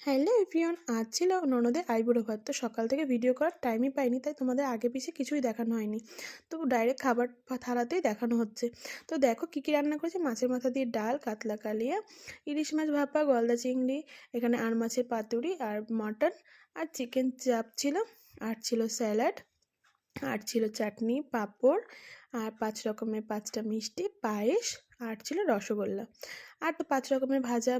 Hello everyone, আজ ছিল ননদের আইবুড়ো ভাত তো সকাল থেকে ভিডিও করার টাইমই পাইনি, তাই তোমাদের আগে পিছিয়ে কিছুই দেখানো হয়নি। তো ডাইরেক্ট খাবার থালাতেই দেখানো হচ্ছে। তো দেখো কী কী রান্না করেছে, মাছের মাথা দিয়ে ডাল, কাতলা কালিয়া, ইলিশ মাছ ভাপা, গলদা চিংড়ি, এখানে আর মাছের পাতুড়ি আর মাটন, আর চিকেন চাপ ছিল, আর ছিল স্যালাড আর ছিল চাটনি, পাঁপড় আর পাঁচ রকমের পাঁচটা মিষ্টি, পায়েস আর ছিল রসগোল্লা। আর তো পাঁচ রকমের ভাজা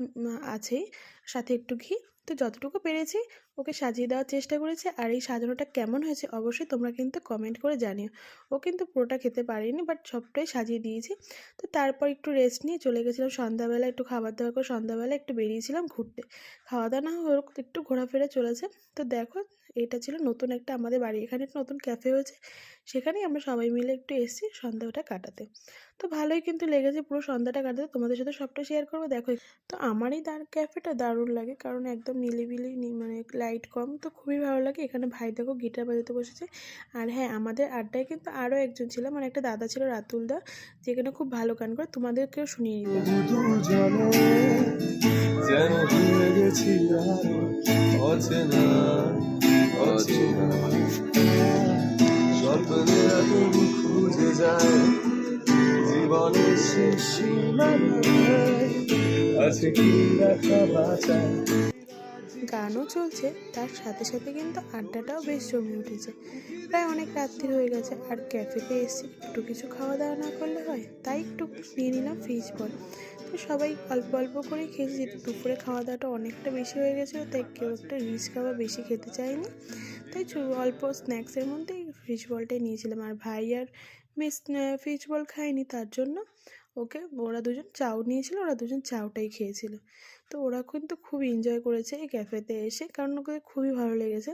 আছেই। সাথে একটু ঘি তো যতটুকু পেরেছি ওকে সাজিয়ে দেওয়ার চেষ্টা করেছে। আর এই সাজানোটা কেমন হয়েছে অবশ্যই তোমরা কিন্তু কমেন্ট করে জানিও। ও কিন্তু পুরোটা খেতে পারেনি বাট সবটাই সাজিয়ে দিয়েছি। তো তারপর একটু রেস্ট নিয়ে চলে গেছিলাম সন্ধ্যাবেলা, একটু খাবার দাবার করে সন্ধ্যাবেলা একটু বেরিয়েছিলাম ঘুরতে। খাওয়া দাওয়া না হোক একটু ঘোরাফেরা চলেছে। তো দেখো এটা ছিল নতুন একটা আমাদের বাড়ি, এখানে একটা নতুন ক্যাফে হয়েছে। সেখানেই আমরা সবাই মিলে একটু এসেছি সন্ধ্যাটা কাটাতে। তো ভালোই কিন্তু লেগেছে পুরো সন্ধ্যাটা কাটাতে। তোমাদের সাথে সবটা শেয়ার করব, দেখো তো আমারই দার ক্যাফেটা দারুণ লাগে, কারণ একদম নিলিবিলি মানে লাইট কম। তো খুবই ভালো লাগে এখানে ভাই দেখো গিটার বাজাতে বসেছে। আর হ্যাঁ আমাদের আড্ডায় কিন্তু আরও একজন ছিল মানে একটা দাদা ছিল রাতুল দা, যেখানে খুব ভালো গান করে। তোমাদেরকেও শুনিয়ে দিতাম গানও চলছে, তার সাথে সাথে কিন্তু আড্ডাটাও বেশ জমে উঠেছে। প্রায় অনেক রাত্রি হয়ে গেছে, আর ক্যাফেতে এসে একটু কিছু খাওয়া দাওয়া না করলে হয়, তাই একটু নিয়ে নিলাম ফিশ বল। তো সবাই অল্প অল্প করেই খেয়েছি দুপুরে খাওয়া দাওয়াটা অনেকটা বেশি হয়ে গেছিল তাই কেউ একটা রিচ খাবার বেশি খেতে চায়নি। তাই অল্প স্ন্যাক্সের মধ্যেই ফিশ বলটাই নিয়েছিলাম, আর ভাই আর মিস ফিশ বল খায়নি তার জন্য। ওকে, ওরা দুজন চাউ নিয়েছিল, ওরা দুজন চাউটাই খেয়েছিল। তো ওরা কিন্তু খুব এনজয় করেছে এই ক্যাফেতে এসে, কারণ ওকে খুবই ভালো লেগেছে।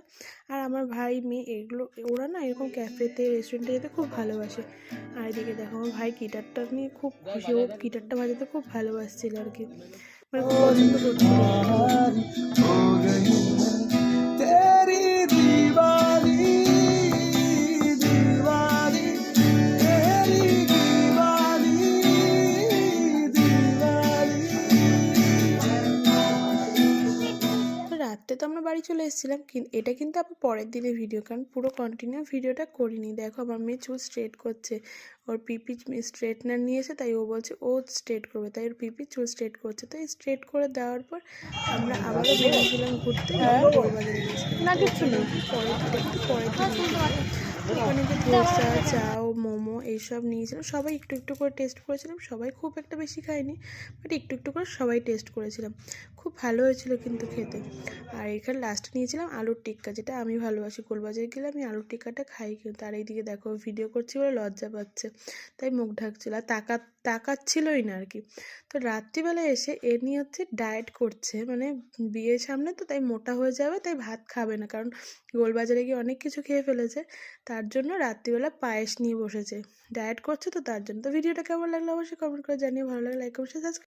আর আমার ভাই, মেয়ে, এগুলো, ওরা না এরকম ক্যাফেতে রেস্টুরেন্টে যেতে খুব ভালোবাসে। আর এদিকে দেখো, আমার ভাই গিটারটা নিয়ে খুব খুশি, ও গিটারটা বাজাতে খুব ভালোবাসছিল আর কি। মানে খুব পছন্দ করছিল। রাত্রে তো আমরা বাড়ি চলে এসেছিলাম কিন্তু এটা কিন্তু আবার পরের দিনের ভিডিও কারণ পুরো কন্টিনিউ ভিডিওটা করিনি। দেখো আমার মেয়ে চুল স্ট্রেট করছে ওর পিপি স্ট্রেটনার নিয়েছে তাই ও বলছে ও স্ট্রেট করবে তাই ওর পিপি চুল স্ট্রেট করছে। তাই স্ট্রেট করে দেওয়ার পর আমরা আবারও বেরিয়েছিলাম ঘুরতে গেছিলাম না কিছু নেই পরে একটু পরে ওখানে যে ধোসা চাও, মোমো এইসব নিয়েছিলাম। সবাই একটু একটু করে টেস্ট করেছিলাম। সবাই খুব একটা বেশি খায়নি বাট একটু একটু করে সবাই টেস্ট করেছিলাম। খুব ভালো হয়েছিল কিন্তু খেতে। আর এখানে লাস্টে নিয়েছিলাম আলুর টিক্কা, যেটা আমি ভালোবাসি। কোলবাজারে গেলে আমি আলুর টিক্কাটা খাই কিন্তু। তার এই দিকে দেখো ভিডিও করছি বলে লজ্জা পাচ্ছে। তাই মুখ ঢাকছিল। আর তাকা তাকাচ্ছিলই না আর কি তো রাত্রিবেলা এসে এ নিয়ে হচ্ছে ডায়েট করছে। মানে বিয়ের সামনে তো তাই মোটা হয়ে যাবে, তাই ভাত খাবে না। কারণ গোলবাজারে গিয়ে অনেক কিছু খেয়ে ফেলেছে। তার জন্য রাত্রিবেলা পায়েস নিয়ে বসেছে। ডায়েট করছে তো তার জন্য। তো ভিডিওটা কেমন লাগল অবশ্যই কমেন্ট করে জানিয়ে ভালো লাগলে লাইক অবশ্যই সাবস্ক্রাইব